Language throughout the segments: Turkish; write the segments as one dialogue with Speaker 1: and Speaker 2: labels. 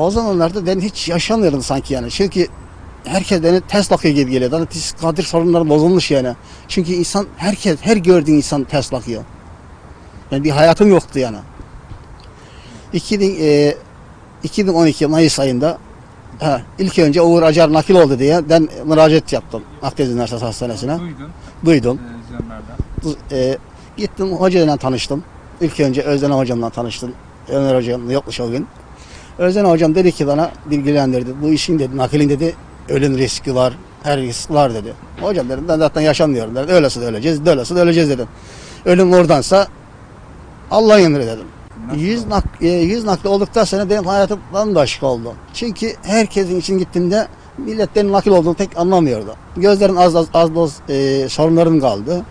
Speaker 1: O zamanlarda ben hiç yaşamıyordum sanki yani. Çünkü herkes beni ters bakıyor gibi geliyor. Yani kadir sorunları bozulmuş yani. Çünkü insan herkes her gördüğün insan ters bakıyor. Yani bir hayatım yoktu yani. 2000, e, 2012 Mayıs ayında ha, ilk önce Uğur Acar nakil oldu diye ben müracaat yaptım Akdeniz Üniversitesi Hastanesi'ne.
Speaker 2: Duydun
Speaker 1: Duydum.
Speaker 2: e.
Speaker 1: E, gittim hocayla tanıştım. İlk önce Özden hocamla tanıştım. Ömer hocam yokmuş o gün. Özden hocam dedi ki bana bilgilendirdi. Bu işin dedi nakilin dedi ölüm riski var. Her risk var dedi. Hocam dedim ben zaten yaşamıyorum dedim. Öylesi de öleceğiz, böylesi de öleceğiz dedim. Ölüm oradansa Allah'ın emri dedim. Yüz, nak, e, yüz nakli olduktan sonra benim hayatım bambaşka oldu. Çünkü herkesin için gittiğimde millet benim nakil olduğunu pek anlamıyordu. Gözlerin az az, az doz e, sorunların kaldı.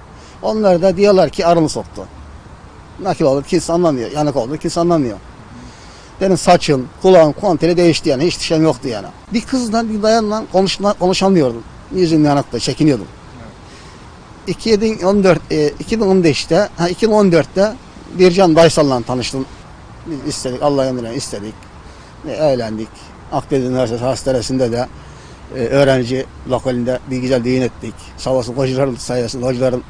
Speaker 1: Onlar da diyorlar ki arını soktu. Nakil oldu kimse anlamıyor. Yanık oldu kimse anlamıyor. Benim saçım, kulağım komple değişti yani. Hiç şeyim yoktu yani. Bir kızla bir bayanla konuşma, konuşamıyordum. Yüzüm yanıktı, çekiniyordum. 2014, e, 2015'te, ha 2014'te Bircan Daysal'la tanıştım. Biz istedik, Allah emrine istedik. Ve eğlendik. Akdeniz Üniversitesi Hastanesi'nde de e, öğrenci lokalinde bir güzel düğün ettik. Sağ olsun hocaların sayesinde hocaların.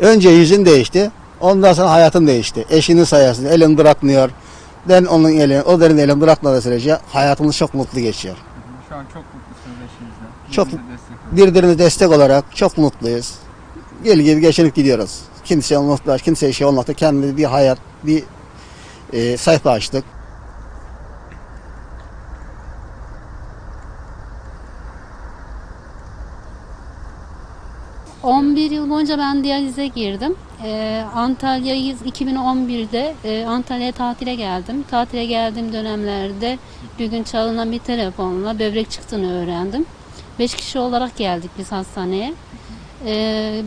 Speaker 1: Önce yüzün değişti. Ondan sonra hayatım değişti. Eşinin sayesinde elini bırakmıyor. Ben onun elini, o benim elimi bırakmadığı sürece hayatımız çok mutlu geçiyor.
Speaker 2: Şu an çok mutlusunuz eşinizle.
Speaker 1: Çok-. Birbirimize destek olarak çok mutluyuz. Gel gibi geçinip gidiyoruz. Kimseye muhtaç, kimseye şey olmakta kendimize bir hayat, bir e, sayfa açtık.
Speaker 3: 11 yıl boyunca ben diyalize girdim. Ee, Antalya'yı 2011'de e, Antalya'ya tatile geldim. Tatile geldiğim dönemlerde bir gün çalınan bir telefonla böbrek çıktığını öğrendim. 5 kişi olarak geldik biz hastaneye.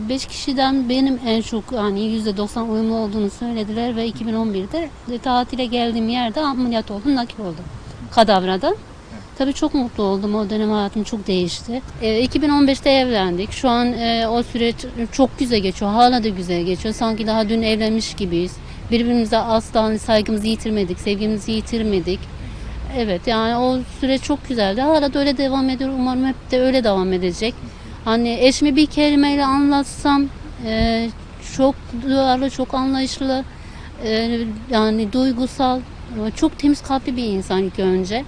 Speaker 3: 5 kişiden benim en çok hani %90 uyumlu olduğunu söylediler ve 2011'de de tatile geldiğim yerde ameliyat oldum, nakil oldum. Kadavradan. Tabii çok mutlu oldum. O dönem hayatım çok değişti. Ee, 2015'te evlendik. Şu an e, o süreç çok güzel geçiyor. Hala da güzel geçiyor. Sanki daha dün evlenmiş gibiyiz. Birbirimize asla saygımızı yitirmedik, sevgimizi yitirmedik. Evet yani o süreç çok güzeldi. Hala da öyle devam ediyor. Umarım hep de öyle devam edecek. Hani eşimi bir kelimeyle anlatsam e, çok duyarlı, çok anlayışlı, e, yani duygusal, e, çok temiz kalpli bir insan ilk önce.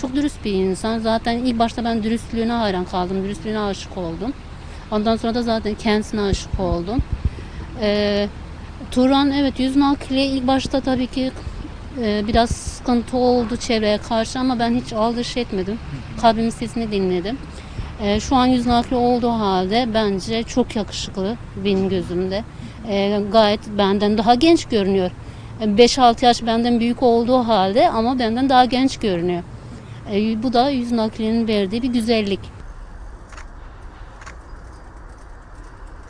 Speaker 3: Çok dürüst bir insan. Zaten ilk başta ben dürüstlüğüne hayran kaldım. Dürüstlüğüne aşık oldum. Ondan sonra da zaten kendisine aşık oldum. Ee, Turan evet yüz nakli ilk başta tabii ki e, biraz sıkıntı oldu çevreye karşı ama ben hiç aldırış etmedim. Kalbimin sesini dinledim. Ee, şu an yüz nakli olduğu halde bence çok yakışıklı benim gözümde. Ee, gayet benden daha genç görünüyor. 5-6 yaş benden büyük olduğu halde ama benden daha genç görünüyor. E, bu da yüz naklinin verdiği bir güzellik.